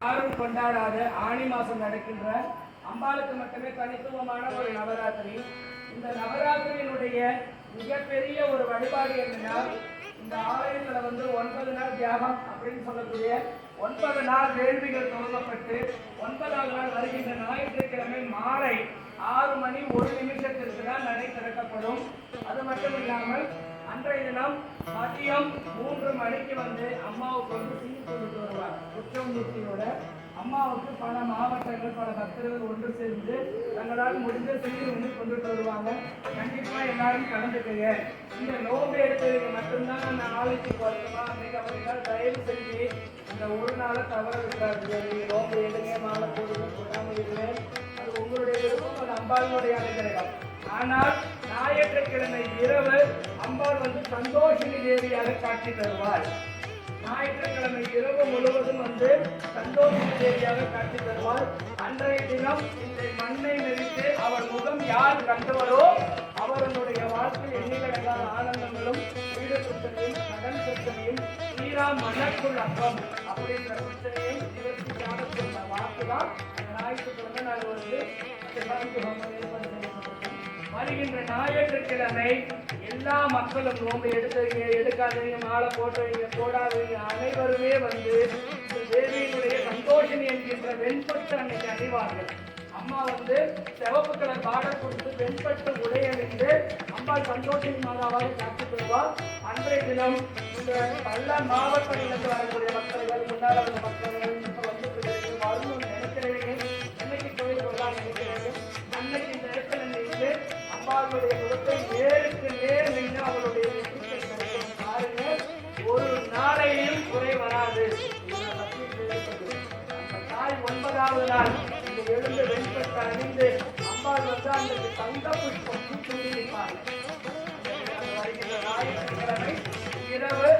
யாரும் கொண்டாடாத ஆணி மாசம் நடக்கின்ற அம்பாளுக்கு மட்டுமே தனித்துவமான ஒரு நவராத்திரி. இந்த நவராத்திரியினுடைய மிகப்பெரிய ஒரு வழிபாடு என்னன்னா இந்த ஆலயத்துல வந்து ஒன்பது நாள் தியாகம் அப்படின்னு சொல்லக்கூடிய ஒன்பது நாள் வேள்விகள் தொடங்கப்பட்டு ஒன்பதாவது நாள் வருகின்ற ஞாயிற்றுக்கிழமை மாலை ஆறு மணி ஒரு நிமிஷத்திற்கு தான் நடை திறக்கப்படும். அது மட்டும் இல்லாமல் அன்றைய தினம் மதியம் மூன்று மணிக்கு வந்து அம்மாவுக்கு வந்து சீர் கொண்டுட்டு வருவார். உச்சமூர்த்தியோட அம்மாவுக்கு பல மாவட்டங்கள் பல பக்தர்கள் ஒன்று சேர்ந்து தங்களால் முடிந்த சீர் வந்து கொண்டுட்டு வருவாங்க. கண்டிப்பாக எல்லாரும் கலந்துக்குங்க. இந்த நோம்பு எடுத்ததுக்கு மட்டும்தான் அந்த நாளைக்கு குறையுமா அன்னைக்கு அப்படின்னா தயவு செஞ்சு இந்த ஒரு நாளை தவற விட்டுறாதீங்க. நீங்க நோம்பு எடுங்க மாலை போடுங்க சொல்லாமல் இருங்க. அது உங்களுடைய விருப்பம் அது அம்பாளுடைய அனுகிரகம். ஆனால் ஞாயிற்றுக்கிழமை இரவு அம்பாள் வந்து சந்தோஷினி தேவியாக காட்சி தருவார் ஞாயிற்றுக்கிழமை இரவு முழுவதும் வந்து சந்தோஷினி தேவியாக காட்சி தருவார் அன்றைய தினம் இந்த மண்ணை நெறித்து அவர் முகம் யார் கண்டவரோ அவர்களுடைய வாழ்க்கை எண்ணிலடங்காத ஆனந்தங்களும் வீடு பிரச்சனையும் கடன் பிரச்சனையும் தீரா மனக்குள் அகம் அப்படின்ற பிரச்சனையும் நிவர்த்திக்கான வாக்கு தான் ஞாயிற்றுக்கிழமை நாங்கள் வந்து வருகின்ற ஞாயிற்றுக்கிழமை எல்லா மக்களும் நோம்பு எடுத்தவங்க எடுக்காதவங்க மாலை போட்டவங்க போடாதவங்க அனைவருமே வந்து தேவியினுடைய சந்தோஷம் என்கின்ற வெண்பட்டு அன்னைக்கு அணிவார்கள். அம்மா வந்து சிவப்பு கலர் பார்டர் கொடுத்து வெண்பட்டு உடையணிந்து அம்மா சந்தோஷினி மாதாவாக காட்சி பெறுவார் அன்றைய தினம் இந்த பல்ல மாவட்டங்களிலிருந்து வரக்கூடிய மக்கள்கள் முன்னாள் வந்த மக்கள்கள் ஒன்பதாவது நாள் இந்த எழுந்து வெண்பட்டு அணிந்து அம்பாள் வந்து அந்த தங்க புஷ்பம் சூடி இரவு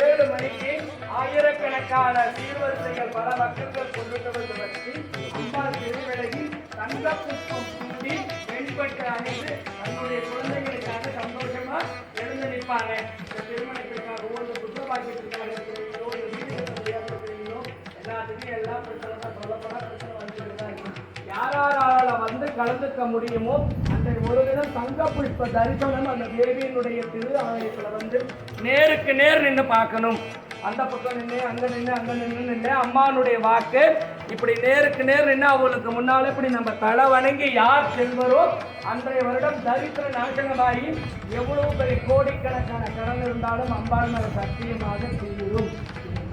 ஏழு மணிக்கு ஆயிரக்கணக்கான சீர்வரிசைகள் பல மக்கள்கள் கொண்டுட்டு வந்து வச்சு அம்பாள் திருவிழையில் தங்க புஷ்பம் சூடி வெண்பட்டு அணிந்து தன்னுடைய குழந்தைகளுக்காக சந்தோஷமா எழுந்து நிற்பாங்க. கலந்துக்க முடியுமோ? அந்த ஒரு தினம் தங்க புஷ்ப தரிசனம் அந்த தேவியினுடைய திரு ஆலயத்தில் வந்து நேருக்கு நேர் நின்று பார்க்கணும். அந்த பக்கம் நின்று அங்க நின்று அங்க நின்று நின்று அம்மானுடைய வாக்கு. இப்படி நேருக்கு நேர் நின்று அவளுக்கு முன்னால் இப்படி நம்ம தலை வணங்கி யார் செல்வரோ அன்றைய வருடம் தரித்திர நாசனமாகி எவ்வளவு பெரிய கோடிக்கணக்கான கடன் இருந்தாலும் அம்பாள் மேல சத்தியமாக தீரும்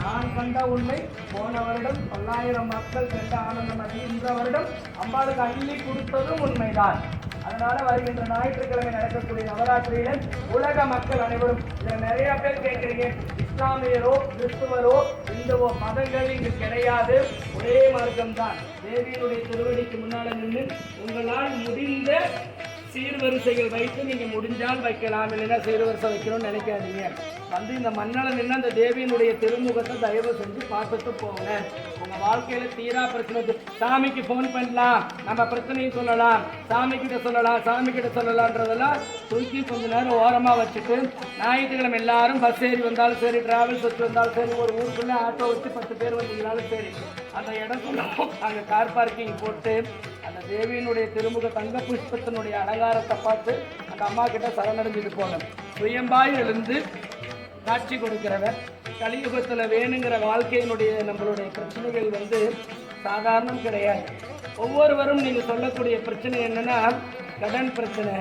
நான் கண்ட உண்மை போன வருடம் பல்லாயிரம் மக்கள் கண்ட ஆனந்தம் அது இந்த வருடம் அம்பாளுக்கு அள்ளி கொடுத்ததும் உண்மைதான். அதனால வருகின்ற ஞாயிற்றுக்கிழமை நடக்கக்கூடிய நவராத்திரியில உலக மக்கள் அனைவரும் இதுல நிறைய பேர் கேட்குறீங்க இஸ்லாமியரோ கிறிஸ்துவரோ இந்துவோ மதங்கள் இங்கு கிடையாது. ஒரே மார்க்கம் தான் தேவியினுடைய திருவடிக்கு முன்னால நின்று உங்களால் முடிந்த சீர்வரிசைகள் வைத்து நீங்க முடிஞ்சால் வைக்கலாம். இல்லைன்னா சீர்வரிசை வைக்கணும்னு நினைக்காதீங்க. வந்து இந்த மண்ணால நின்று அந்த தேவியினுடைய திருமுகத்தை தயவு செஞ்சு பார்த்துட்டு போங்க. உங்கள் வாழ்க்கையில் தீரா பிரச்சனை சாமிக்கு ஃபோன் பண்ணலாம். நம்ம பிரச்சனையை சொல்லலாம். சாமி கிட்ட சொல்லலாம். சாமி கிட்ட தூக்கி கொஞ்ச நேரம் ஓரமாக வச்சுட்டு ஞாயிற்றுக்கிழமை எல்லாரும் பஸ் ஏறி வந்தாலும் சரி டிராவல்ஸ் வச்சு வந்தாலும் சரி ஒரு ஊருக்குள்ளே ஆட்டோ வச்சு பத்து பேர் வந்தீங்கனாலும் சரி அந்த இடம் அங்கே கார் பார்க்கிங் போட்டு அந்த தேவியினுடைய திருமுக தங்க புஷ்பத்தினுடைய அலங்காரத்தை பார்த்து அந்த அம்மா கிட்ட சரணடைஞ்சிட்டு போங்க. சுயம்பாய் எழுந்து காட்சி கொடுக்கிறவர். கலியுகத்தில் வேணுங்கிற வாழ்க்கையினுடைய நம்மளுடைய பிரச்சனைகள் வந்து சாதாரணம் கிடையாது. ஒவ்வொருவரும் நீங்கள் சொல்லக்கூடிய பிரச்சனை என்னென்னா கடன் பிரச்சனை.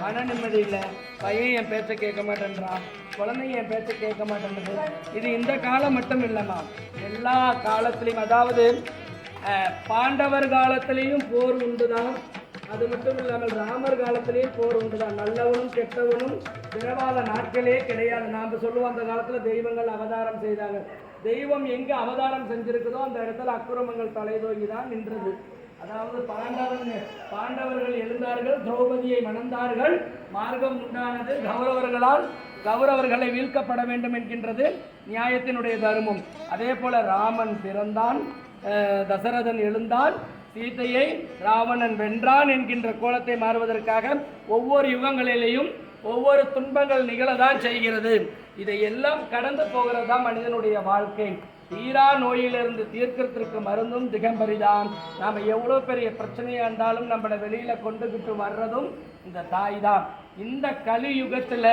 மன நிம்மதி இல்லை. பையன் என் பேச்சை கேட்க மாட்டேன்றான். குழந்தைங்க என் பேச்சை கேட்க மாட்டேன்றது. இது இந்த காலம் மட்டும் இல்லைம்மா. எல்லா காலத்துலேயும் அதாவது பாண்டவர் காலத்திலையும் போர் உண்டுதான். அது மட்டும் இல்லாமல் ராமர் காலத்திலேயே போர் உண்டுதான் நல்லவனும் கெட்டவனும் பிறவாத நாட்களே கிடையாது. நாம் சொல்லுவோம் அந்த காலத்தில் தெய்வங்கள் அவதாரம் செய்தாங்க தெய்வம் எங்கே அவதாரம் செஞ்சிருக்குதோ அந்த இடத்துல அக்குரமங்கள் தலைதோங்கி தான் நின்றது. அதாவது பாண்டவர்கள் பாண்டவர்கள் எழுந்தார்கள் திரௌபதியை மணந்தார்கள். மார்க்கம் உண்டானது கௌரவர்களால் கௌரவர்களை வீழ்க்கப்பட வேண்டும் என்கின்றது நியாயத்தினுடைய தர்மம். அதே போல ராமன் பிறந்தான் தசரதன் எழுந்தான் சீதையை ராவணன் வென்றான் என்கின்ற கோலத்தை மாறுவதற்காக ஒவ்வொரு யுகங்களிலேயும் ஒவ்வொரு துன்பங்கள் நிகழதான் செய்கிறது. இதை எல்லாம் கடந்து போகிறது தான் மனிதனுடைய வாழ்க்கை. தீரா நோயிலிருந்து தீர்க்கறதுக்கு மருந்தும் திகம்பரிதான். நாம எவ்வளோ பெரிய பிரச்சனையா இருந்தாலும் நம்மளை வெளியில கொண்டுகிட்டு வர்றதும் இந்த தாய் தான் இந்த கலியுகத்துல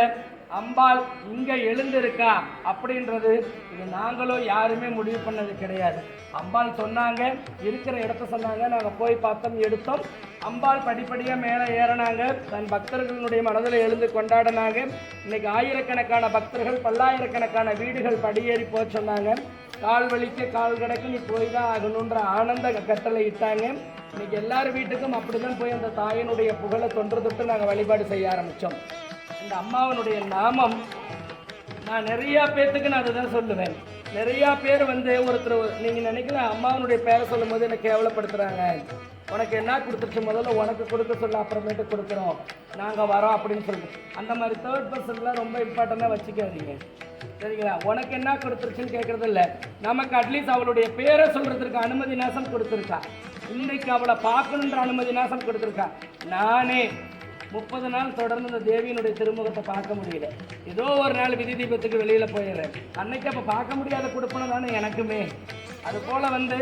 அம்பாள் இங்கே எழுந்திருக்கா அப்படின்றது இது நாங்களும் யாருமே முடிவு பண்ணது கிடையாது. அம்பாள் சொன்னாங்க இருக்கிற இடத்த சொன்னாங்க நாங்கள் போய் பார்த்தோம் எடுத்தோம். அம்பாள் படிப்படியாக மேலே ஏறினாங்க. தன் பக்தர்களுடைய மனதில் எழுந்து கொண்டாடினாங்க. இன்னைக்கு ஆயிரக்கணக்கான பக்தர்கள் பல்லாயிரக்கணக்கான வீடுகள் படியேறி போக சொன்னாங்க. கால் வலிக்க கால் கிடக்கு நீ போய் தான் ஆகணுன்ற ஆனந்த கட்டளை இட்டாங்க. இன்னைக்கு எல்லார் வீட்டுக்கும் அப்படி தான் போய் அந்த தாயினுடைய புகழை தொன்று தொட்டு நாங்கள் வழிபாடு செய்ய ஆரம்பித்தோம் இந்த அம்மாவனுடைய நாமம் நான் நிறைய பேர்த்துக்கு நான் அதை தான் சொல்லுவேன். நிறைய பேர் வந்து ஒருத்தர் நீங்க நினைக்கலாம் அம்மாவனுடைய பேரை சொல்லும் போது என்ன கேவலப்படுத்துறாங்க. உனக்கு என்ன கொடுத்துருச்சு? முதல்ல உனக்கு கொடுக்க சொல்ல அப்புறமேட்டு கொடுக்குறோம். நாங்கள் வரோம் அப்படின்னு சொல்லிட்டு அந்த மாதிரி தேர்ட் பர்சன்லாம் ரொம்ப இம்பார்ட்டண்டாக வச்சுக்காதீங்க. சரிங்களா? உனக்கு என்ன கொடுத்துருச்சுன்னு கேட்குறதில்ல நமக்கு அட்லீஸ்ட் அவளுடைய பேரை சொல்கிறதுக்கு அனுமதி நாசம் கொடுத்துருக்கா. இன்னைக்கு அவளை பார்க்கணுன்ற அனுமதி நாசம் கொடுத்துருக்கா. நானே முப்பது நாள் தொடர்ந்து இந்த தேவியினுடைய திருமுகத்தை பார்க்க முடியல. ஏதோ ஒரு நாள் விதி தீபத்துக்கு வெளியில் போயிடுறேன். அன்னைக்கு அப்போ பார்க்க முடியாத கொடுப்பணும் தானே எனக்குமே. அதுபோல் வந்து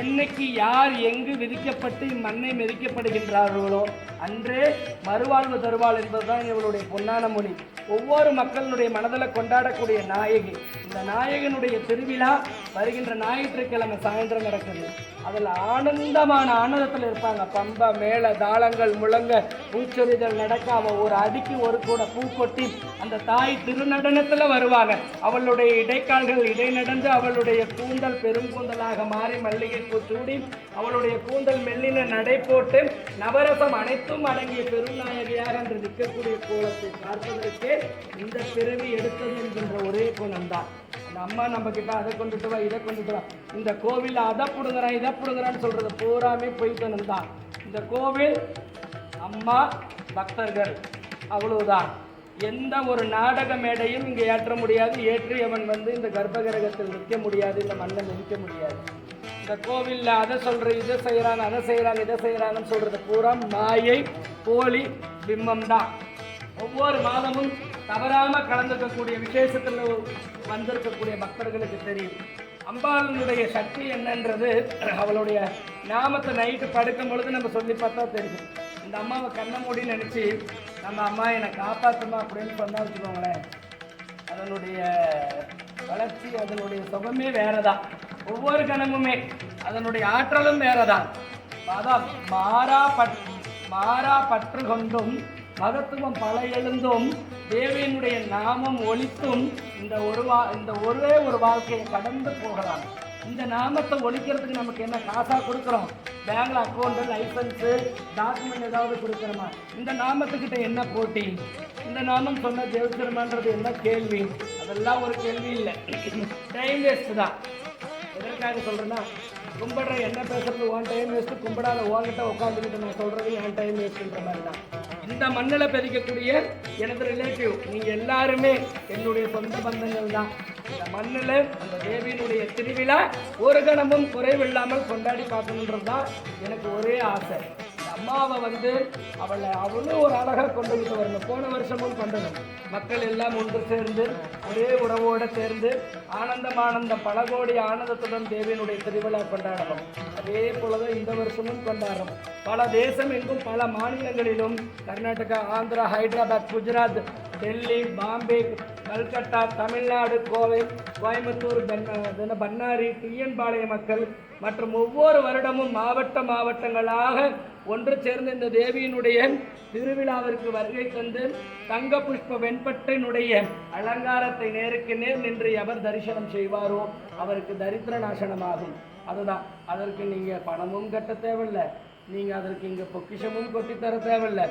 என்னைக்கு யார் எங்கு விதிக்கப்பட்டு இம்மண்ணை மிதிக்கப்படுகின்றார்களோ அன்றே மறுவாழ்வு தருவாள் என்பதுதான் இவளுடைய பொன்னான மொழி. ஒவ்வொரு மக்களினுடைய மனதில் கொண்டாடக்கூடிய நாயகி. இந்த நாயகனுடைய திருவிழா வருகின்ற ஞாயிற்றுக்கிழமை சாயந்தரம் நடக்குது. அதில் ஆனந்தமான ஆனந்தத்தில் இருப்பாங்க. பம்ப மேள தாளங்கள் முழங்க பூச்சொரிதல் நடக்காமல் ஒரு அடிக்கு ஒரு கூட பூ கொட்டி அந்த தாய் திருநடனத்தில் வருவாங்க. அவளுடைய இடைக்கால்கள் இடை நடந்து அவளுடைய கூந்தல் பெருங்கூந்தலாக மாறி மல்லிகை பூ சூடி அவளுடைய கூந்தல் மெல்லின நடை போட்டு நவரசம் அனைத்தும் அடங்கிய பெருநாயகியாக என்று நிற்கக்கூடிய கோலத்தை பார்ப்பதற்கே இந்த பிறவி எடுத்தது என்கின்ற ஒரே குணம்தான். அம்மா நம்ம கிட்ட அதை கொண்டுட்டு வா இதை கொண்டுட்டு வா. இந்த கோவில் அதை புடுங்குறான் இதை புடுங்குறான்னு சொல்றது பூராமே பொய்த்தனம் தான் இந்த கோவில் அம்மா பக்தர்கள் அவ்வளவுதான். எந்த ஒரு நாடக மேடையும் இங்கே ஏற்ற முடியாது. ஏற்றியவன் வந்து இந்த கர்ப்பகிரகத்தில் நிற்க முடியாது இந்த மண்ணை நிற்க முடியாது. இந்த கோவிலில் அதை சொல்ற இதை செய்கிறான் அதை செய்கிறான் இதை செய்கிறான்னு சொல்றது பூரா மாயை போலி பிம்பம் தான் ஒவ்வொரு மாதமும் தவறாம கலந்துக்கக்கூடிய விசேஷத்தில் வந்திருக்கக்கூடிய பக்தர்களுக்கு தெரியும். அம்பாளுடைய சக்தி என்னன்றது அவளுடைய நாமத்தை நைட்டு படுக்கும் பொழுது நம்ம சொல்லி பார்த்தா தெரியும். இந்த அம்மாவை கண்ணை மூடி நினச்சி நம்ம அம்மா என்னை காப்பாற்றுமா அப்படின்னு சொன்னா வச்சுக்கோங்களேன். அதனுடைய வளர்ச்சி அதனுடைய சுகமே வேறதான். ஒவ்வொரு கணமுமே அதனுடைய ஆற்றலும் வேறதான். அதான் மாறா பட் மாறா பற்று கொண்டும் மகத்துவம் பல எழுந்தும் தேவையினுடைய நாமம் ஒழித்தும் இந்த ஒரு வா இந்த ஒரே ஒரு வாழ்க்கையை கடந்து போகலாம். இந்த நாமத்தை ஒழிக்கிறதுக்கு நமக்கு என்ன காசாக கொடுக்குறோம்? பேங்க்ல அக்கௌண்ட் லைசன்ஸு டாக்குமெண்ட் ஏதாவது கொடுக்குறோமா? இந்த நாமத்துக்கிட்ட என்ன போட்டி? இந்த நாமம் சொன்ன ஜெயிச்சிருமான்றது என்ன கேள்வி? அதெல்லாம் ஒரு கேள்வி இல்லை. டைம் வேஸ்ட் தான். எதற்காக சொல்கிறேன்னா கும்பிடுற என்ன பேசுறது? ஓன் டைம் வேஸ்ட்டு கும்பிடாத உன்கிட்ட உட்காந்துக்கிட்டு நான் சொல்கிறது என் டைம் வேஸ்ட்டுன்ற மாதிரி தான். இந்த மண்ணில் பதிக்கக்கூடிய எனது ரிலேட்டிவ் நீங்கள் எல்லாருமே என்னுடைய சொந்த பந்தங்கள் தான். இந்த மண்ணில் அந்த தேவியினுடைய திருவிழா ஒரு கணமும் குறைவில்லாமல் கொண்டாடி பார்க்கணுன்றது தான் எனக்கு ஒரே ஆசை. அம்மாவை வந்து அவளை அவளும் ஒரு அழகாக கொண்டு வந்து வரணும். போன வருஷமும் கொண்டணும் மக்கள் எல்லாம் ஒன்று சேர்ந்து ஒரே உறவோடு சேர்ந்து ஆனந்தம் ஆனந்தம் பல கோடி ஆனந்தத்துடன் தேவியினுடைய திருவிழா கொண்டாடணும். அதே போலதான் இந்த வருஷமும் கொண்டாடுறோம் பல தேசம் எங்கும் பல மாநிலங்களிலும் கர்நாடகா ஆந்திரா ஹைதராபாத் குஜராத் டெல்லி பாம்பே கல்கட்டா தமிழ்நாடு கோவை கோயம்புத்தூர் பன்னா- தின பன்னாரி மக்கள் மற்றும் ஒவ்வொரு வருடமும் மாவட்ட மாவட்டங்களாக ஒன்று சேர்ந்து இந்த தேவியினுடைய திருவிழாவிற்கு வருகை தந்து தங்க புஷ்ப வெண்பட்டினுடைய அலங்காரத்தை நேருக்கு நேர் நின்று எவர் தரிசனம் செய்வாரோ அவருக்கு தரித்திர நாசனமாகும். அதுதான். அதற்கு நீங்கள் பணமும் கட்ட தேவையில்லை. நீங்கள் அதற்கு இங்கே பொக்கிஷமும் கொட்டித்தர தர தேவையில்லை.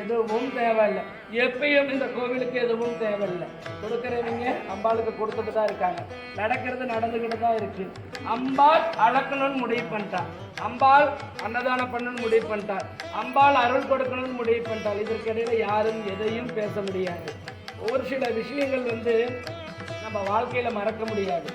எதுவும் தேவையில்லை. எப்பயும் இந்த கோவிலுக்கு எதுவும் தேவையில்லை. கொடுக்குறவங்க அம்பாளுக்கு கொடுத்துட்டு தான் இருக்காங்க. நடக்கிறது நடந்துக்கிட்டு தான் இருக்கு. அம்பாள் அளக்கணும்னு முடிவு பண்ணிட்டான். அம்பாள் அன்னதானம் பண்ணணும்னு முடிவு பண்ணிட்டார் அம்பாள் அருள் கொடுக்கணும்னு முடிவு பண்ணிட்டாள். இதற்கு யாரும் எதையும் பேச முடியாது. ஒரு சில விஷயங்கள் வந்து நம்ம வாழ்க்கையில மறக்க முடியாது.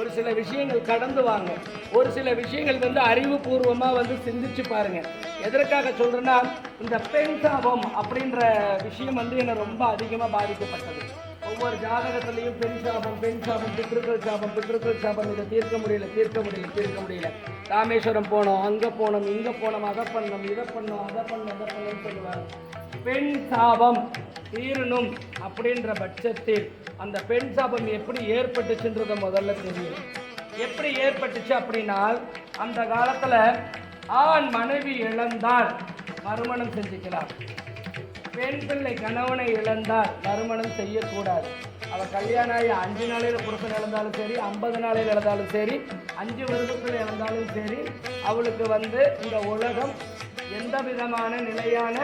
ஒரு சில விஷயங்கள் கடந்து வாங்க. ஒரு சில விஷயங்கள் வந்து அறிவுபூர்வமாக வந்து சிந்திச்சு பாருங்க. எதற்காக சொல்கிறேன்னா இந்த பெண் சாபம் அப்படின்ற விஷயம் வந்து என்னை ரொம்ப அதிகமாக பாதிக்கப்பட்டது. ஒவ்வொரு ஜாதகத்திலையும் பெண் சாபம் பெண் சாபம் பித்ருக்கள் சாபம் பித்ருக்கள் சாபம். இதை தீர்க்க முடியல தீர்க்க முடியல தீர்க்க முடியல. ராமேஸ்வரம் போனோம் அங்கே போனோம் இங்கே போனோம் அதை பண்ணோம் இதை பண்ணோம் அதை பண்ணோம் அதை பண்ணோம்னு சொல்லுவாங்க. பெண் சாபம் தீரணும் அப்படின்ற பட்சத்தில் அந்த பெண் சாபம் எப்படி ஏற்பட்டுச்சுன்றத முதல்ல தெரியும். எப்படி ஏற்பட்டுச்சு அப்படின்னா அந்த காலத்தில் ஆண் மனைவி இழந்தால் மறுமணம் செஞ்சுக்கலாம். பெண் பிள்ளை கணவனை இழந்தால் மறுமணம் செய்யக்கூடாது. அவள் கல்யாணம் ஆகி அஞ்சு நாளையில் புருஷன் இழந்தாலும் சரி ஐம்பது நாளையில் இழந்தாலும் சரி அஞ்சு வருடத்தில் இழந்தாலும் சரி அவளுக்கு வந்து இந்த உலகம் எந்த விதமான நிலையான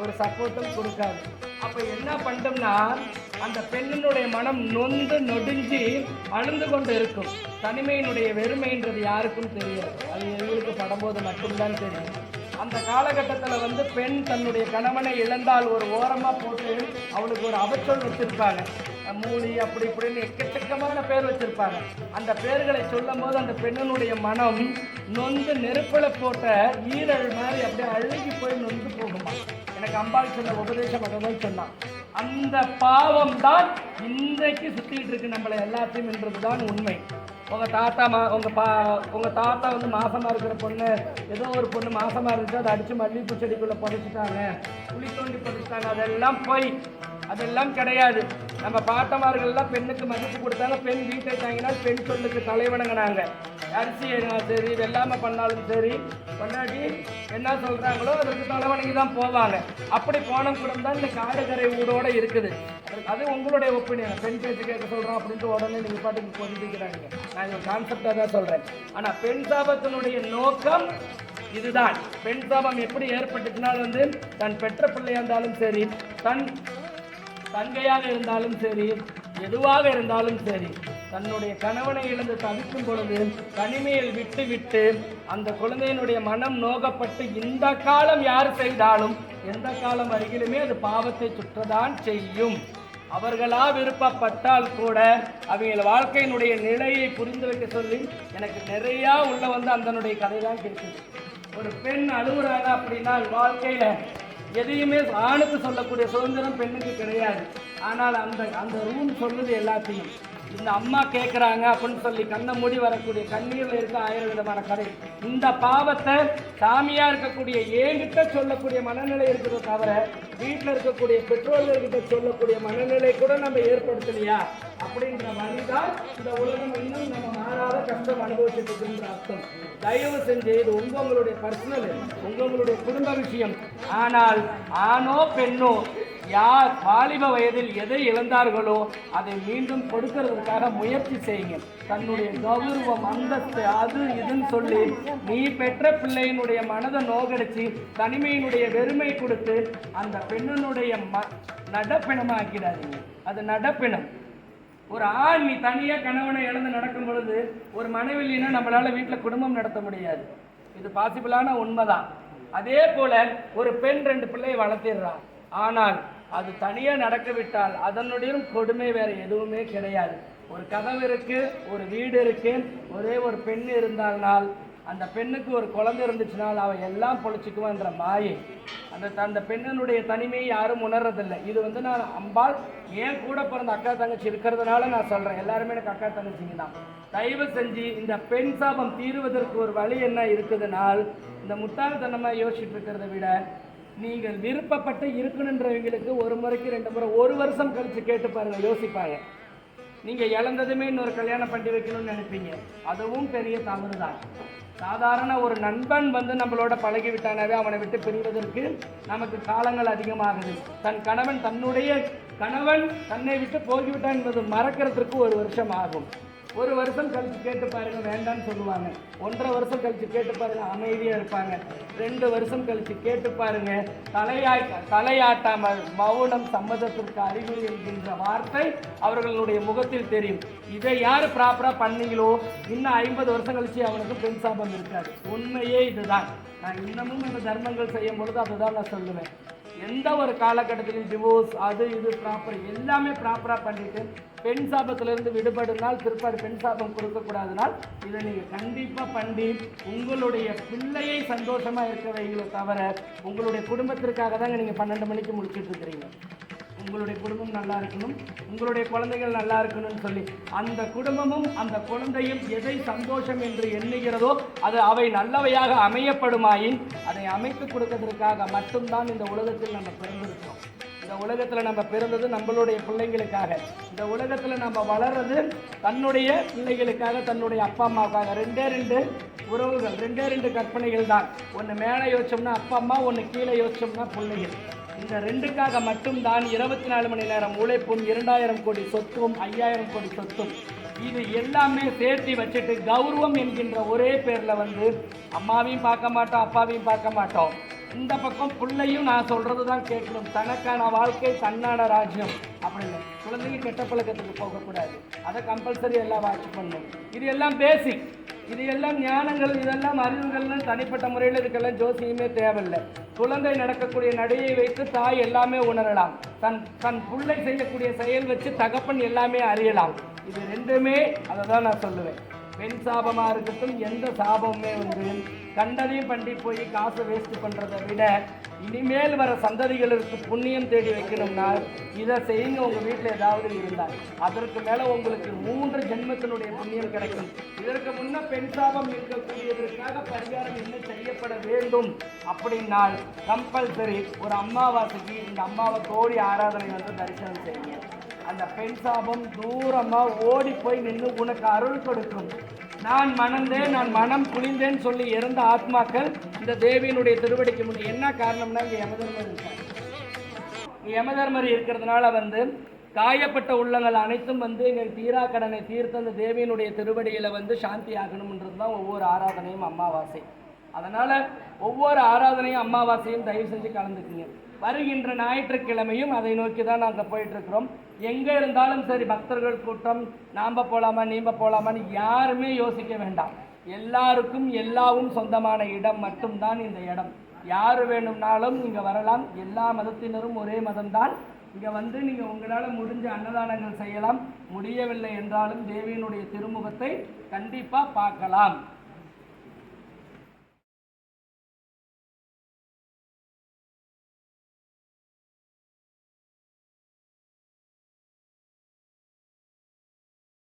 ஒரு சப்போர்ட்டும் கொடுக்காது. அப்போ என்ன பண்ணோம்னா அந்த பெண்ணினுடைய மனம் நொந்து நொடிஞ்சு அழுந்து கொண்டு இருக்கும். தனிமையினுடைய வெறுமைன்றது யாருக்கும் தெரியாது. அது எங்களுக்கு படும்போது மட்டும்தான் தெரியும். அந்த காலகட்டத்தில் வந்து பெண் தன்னுடைய கணவனை இழந்தால் ஒரு ஓரமாக போட்டு அவளுக்கு ஒரு அவச்சொல் வச்சுருப்பாங்க. மூலி அப்படி இப்படின்னு எக்கச்சக்கமான பேர் வச்சுருப்பாங்க. அந்த பேர்களை சொல்லும் போது அந்த பெண்ணினுடைய மனம் நொந்து நெருப்பில் போட்ட ஈரல் மாதிரி அப்படியே அழுகி போய் நொந்து போகுமா? எனக்கு அம்பாள் சொன்ன உபதேசம் அதுதான் சொன்னான். அந்த பாவம் தான் இன்றைக்கு சுத்திட்டு இருக்கு நம்மளை எல்லாத்தையும் என்றதுதான் உண்மை. உங்கள் தாத்தா மா உங்கள் பா உங்கள் தாத்தா வந்து மாசமாக இருக்கிற பொண்ணு ஏதோ ஒரு பொண்ணு மாசமாக இருந்துச்சு அதை அடிச்சு மல்லிகைப்பூ செடிக்குள்ளே புதைச்சிட்டாங்க. குழி தோண்டி புதைச்சிட்டாங்க. அதெல்லாம் போய் அதெல்லாம் கிடையாது. நம்ம பாட்டமார்கள்லாம் பெண்ணுக்கு மதிப்பு கொடுத்தாலும் பெண் வீட்டை தாங்கினால் பெண் சொல்லுக்கு தலைவணங்கினாங்க. அரிசி ஏறினாலும் சரி வெள்ளாமை பண்ணாலும் சரி பொண்டாட்டி என்ன சொல்கிறாங்களோ அதற்கு தலைவணங்கி தான் போவாங்க. அப்படி போன கூட தான் இந்த காடுகரை ஊடோட இருக்குது. அது உங்களுடைய ஒப்பீனியன் பெண் பேச்சு கேட்க சொல்கிறோம் அப்படின்ட்டு உடனே நீங்கள் பாட்டுக்கு பொதுப்பிக்கிறாங்க நான் எங்கள் கான்செப்டாக தான் சொல்கிறேன் ஆனால் பெண் சாபத்தினுடைய நோக்கம் இதுதான். பெண் சாபம் எப்படி ஏற்பட்டுச்சுனாலும் வந்து தன் பெற்ற பிள்ளையாக இருந்தாலும் சரி தன் தங்கையாக இருந்தாலும் சரி எதுவாக இருந்தாலும் சரி தன்னுடைய கணவனை இழந்து தவிக்கும் பொழுது தனிமையில் விட்டு விட்டு அந்த குழந்தையினுடைய மனம் நோகப்பட்டு இந்த காலம் யார் செய்தாலும் எந்த காலம் அருகிலுமே அது பாவத்தை சுற்றதான் செய்யும். அவர்களா விருப்பப்பட்டால் கூட அவங்கள வாழ்க்கையினுடைய நிலையை புரிந்து வைக்க சொல்லி எனக்கு நிறையா உள்ள வந்து அந்தனுடைய கதை தான் கேட்குது. ஒரு பெண் அழுகுறாங்க அப்படின்னா வாழ்க்கையில எதையுமே ஆணுக்கு சொல்லக்கூடிய சுதந்திரம் பெண்ணுக்கு கிடையாது. ஆனால் அந்த அந்த ரூம் சொல்லுது எல்லாத்தையும். இந்த அம்மா கேட்குறாங்க அப்படின்னு சொல்லி கண்ணை மூடி வரக்கூடிய கண்ணீரில் இருக்க ஆயிரம் விதமான கதை. இந்த பாவத்தை சாமியாக இருக்கக்கூடிய ஏங்கிட்ட சொல்லக்கூடிய மனநிலை இருக்கிறத தவிர வீட்டில் இருக்கக்கூடிய பெற்றோர்கள்கிட்ட சொல்லக்கூடிய மனநிலை கூட நம்ம ஏற்படுத்தலையா? அப்படின்ற வழிதான் இந்த உலகம் இன்னும் நம்ம மாறாத கஷ்டம் அனுபவிச்சுட்டு இருக்குன்ற அர்த்தம். தயவு செஞ்சு இது உங்களுடைய பர்சனல் உங்களுடைய குடும்ப விஷயம். ஆனால் ஆணோ பெண்ணோ யார் வாலிப வயதில் எதை இழந்தார்களோ அதை மீண்டும் கொடுக்கறதுக்காக முயற்சி செய்யுங்க தன்னுடைய கௌரவம் அந்தஸ்து அது இதுன்னு சொல்லி நீ பெற்ற பிள்ளையினுடைய மனதை நோகடிச்சு தனிமையினுடைய வெறுமை கொடுத்து அந்த பெண்ணினுடைய ம நடப்பிணமாக்கிடாதீங்க அது நடப்பிணம் ஒரு ஆண் நீ தனியாக கணவனை இழந்து நடக்கும் பொழுது ஒரு மனைவி இல்லைன்னா நம்மளால் வீட்டில் குடும்பம் நடத்த முடியாது. இது பாசிபிளான உண்மைதான். அதே போல ஒரு பெண் ரெண்டு பிள்ளையை வளர்த்திடுறான் ஆனால் அது தனியாக நடக்கவிட்டால் அதனுடையும் அதனுடைய கொடுமை வேறு எதுவுமே கிடையாது. ஒரு கதவு இருக்கு ஒரு வீடு இருக்கு ஒரே ஒரு பெண் இருந்தால்னால் அந்த பெண்ணுக்கு ஒரு குழந்தை இருந்துச்சுனால் அவள் எல்லாம் பொழைச்சிக்குவான்ற மாயை. அந்த அந்த பெண்ணினுடைய தனிமையை யாரும் உணர்றதில்லை. இது வந்து நான் அம்பாள் ஏன் கூட பிறந்த அக்கா தங்கச்சி இருக்கிறதுனால நான் சொல்கிறேன் எல்லாருமே எனக்கு அக்கா தங்கச்சிங்க தான். தயவு செஞ்சு இந்த பெண் சாபம் தீருவதற்கு ஒரு வழி என்ன இருக்குதுனால் இந்த முட்டாள்தனமாக யோசிச்சுட்டு இருக்கிறத விட நீங்கள் விருப்பப்பட்டு இருக்கணுன்றவங்களுக்கு ஒரு முறைக்கு ரெண்டு முறை ஒரு வருஷம் கழித்து கேட்டு பாருங்க யோசிப்பாங்க. நீங்கள் இழந்ததுமே இன்னொரு கல்யாணம் பண்ணி வைக்கணும்னு நினைப்பீங்க. அதுவும் பெரிய தவறு தான் சாதாரண ஒரு நண்பன் வந்து நம்மளோட பழகி விட்டானாவே அவனை விட்டு பிரிவதற்கு நமக்கு காலங்கள் அதிகமாகுது. தன் கணவன் தன்னுடைய கணவன் தன்னை விட்டு போகிவிட்டான் என்பது மறக்கிறதுக்கு ஒரு வருஷம் ஆகும். ஒரு வருஷம் கழிச்சு கேட்டு பாருங்க வேண்டாம்னு சொல்லுவாங்க. ஒன்றரை வருஷம் கழிச்சு கேட்டு பாருங்க அமைதியாக இருப்பாங்க. ரெண்டு வருஷம் கழிச்சு கேட்டு பாருங்க தலையாய் தலையாட்டாமல் மௌனம் சம்மதத்திற்கு அறிகுறி என்கின்ற வார்த்தை அவர்களுடைய முகத்தில் தெரியும். இதை யார் ப்ராப்பராக பண்ணீங்களோ இன்னும் ஐம்பது வருஷம் கழிச்சு அவனுக்கு பெண் சாபம் இருக்காது. உண்மையே இதுதான். நான் இன்னமும் இந்த தர்மங்கள் செய்யும் பொழுது அதுதான் நான் சொல்லுவேன். எந்த ஒரு காலகட்டத்திலும் டிவோர்ஸ் அது இது ப்ராப்பர் எல்லாமே ப்ராப்பராக பண்ணிட்டு பெண் சாபத்திலிருந்து விடுபடுனால் அது பெண் சாபம் கொடுக்கக்கூடாதுனால் இதை நீங்கள் கண்டிப்பாக பண்ணி உங்களுடைய பிள்ளையை சந்தோஷமாக இருக்க வைங்களோ தவிர உங்களுடைய குடும்பத்திற்காக தாங்க நீங்கள் பன்னெண்டு மணிக்கு முடிச்சிட்டு இருக்கிறீங்க. உங்களுடைய குடும்பம் நல்லா இருக்கணும் உங்களுடைய குழந்தைகள் நல்லா இருக்கணும்னு சொல்லி அந்த குடும்பமும் அந்த குழந்தையும் எதை சந்தோஷம் என்று எண்ணுகிறதோ அது அவை நல்லவையாக அமையப்படுமாயின் அதை அமைத்து கொடுக்கறதற்காக மட்டும்தான் இந்த உலகத்தில் நம்ம பிறந்திருக்கிறோம். இந்த உலகத்தில் நம்ம பிறந்தது நம்மளுடைய பிள்ளைங்களுக்காக. இந்த உலகத்தில் நம்ம வளர்றது தன்னுடைய பிள்ளைகளுக்காக தன்னுடைய அப்பா அம்மாவுக்காக. ரெண்டே ரெண்டு உறவுகள் ரெண்டே ரெண்டு கற்பனைகள் தான். ஒன்று மேலே யோசிச்சோம்னா அப்பா அம்மா ஒன்று கீழே யோசிச்சோம்னா பிள்ளைகள். இந்த ரெண்டுக்காக மட்டும்தான் இருபத்தி நாலு மணி நேரம் உழைப்பும் இரண்டாயிரம் கோடி சொத்தும் ஐயாயிரம் கோடி சொத்தும். இது எல்லாமே சேர்த்து வச்சுட்டு கௌரவம் என்கின்ற ஒரே பேரில் வந்து அம்மாவையும் பார்க்க மாட்டோம் அப்பாவையும் பார்க்க மாட்டோம். இந்த பக்கம் பிள்ளையும் நான் சொல்கிறது தான் கேட்கணும். தனக்கான வாழ்க்கை தன்னான ராஜ்யம். அப்படின்னு குழந்தைங்க கெட்ட பழக்கத்துக்கு போகக்கூடாது. அதை கம்பல்சரி எல்லாம் வாட்ச் பண்ணணும். இது எல்லாம் பேசிக் இது எல்லாம் ஞானங்கள் இதெல்லாம் அறிவுகள்னு தனிப்பட்ட முறையில் இதுக்கெல்லாம் ஜோசியமே தேவையில்லை. குழந்தை நடக்கக்கூடிய நடையை வைத்து தாய் எல்லாமே உணரலாம். தன் தன் பிள்ளை செய்யக்கூடிய செயல் வச்சு தகப்பன் எல்லாமே அறியலாம். இது ரெண்டுமே அதை தான் நான் சொல்லுவேன். பெண் சாபமாக இருக்கட்டும் எந்த சாபமுமே வந்து கண்டதையும் பண்ணி போய் காசை வேஸ்ட் பண்ணுறதை விட இனிமேல் வர சந்ததிகளுக்கு புண்ணியம் தேடி வைக்கணும்னா இதை செய்யுங்க உங்கள் வீட்டில் ஏதாவது இருந்தால் அதற்கு மேலே உங்களுக்கு மூன்று ஜென்மத்தினுடைய புண்ணியம் கிடைக்கும். இதற்கு முன்ன பெண் சாபம் இருக்கக்கூடியதற்காக பரிகாரம் என்ன செய்யப்பட வேண்டும். அப்படின்னால் கம்பல்சரி ஒரு அம்மாவாசைக்கு இந்த அம்மாவை கோடி ஆராதனை வந்து தரிசனம் செய்யுங்க. அந்த பெண் சாபம் தூரமாக ஓடி போய் நின்று உனக்கு அருள் கொடுக்கும். நான் மணந்தேன் நான் மனம் குளிந்தேன்னு சொல்லி இறந்த ஆத்மாக்கள் இந்த தேவியினுடைய திருவடிக்கு முன் என்ன காரணம்னா இங்கே யமதர்மர் இருக்காங்க இங்க யமதர்மர் இருக்கிறதுனால வந்து காயப்பட்ட உள்ளங்கள் அனைத்தும் வந்து எங்கள் தீரா கடனை தீர்த்த அந்த தேவியினுடைய திருவடியில் வந்து சாந்தி ஆகணும்ன்றது தான் ஒவ்வொரு ஆராதனையும் அமாவாசை. அதனால் ஒவ்வொரு ஆராதனையும் அமாவாசையும் தயவு செஞ்சு கலந்துக்குங்க. வருகின்ற ஞாயிற்றுக்கிழமையும் அதை நோக்கி தான் நாங்கள் போயிட்டுருக்குறோம். எங்கே இருந்தாலும் சரி பக்தர்கள் கூட்டம் நாம் போகலாமா நீம்ப போகலாமான்னு யாருமே யோசிக்க வேண்டாம். எல்லாருக்கும் எல்லாவும் சொந்தமான இடம் மட்டும்தான் இந்த இடம். யார் வேணும்னாலும் இங்கே வரலாம். எல்லா மதத்தினரும் ஒரே மதம்தான். இங்கே வந்து நீங்கள் உங்களால் முடிஞ்ச அன்னதானங்கள் செய்யலாம். முடியவில்லை என்றாலும் தேவியினுடைய திருமுகத்தை கண்டிப்பாக பார்க்கலாம்.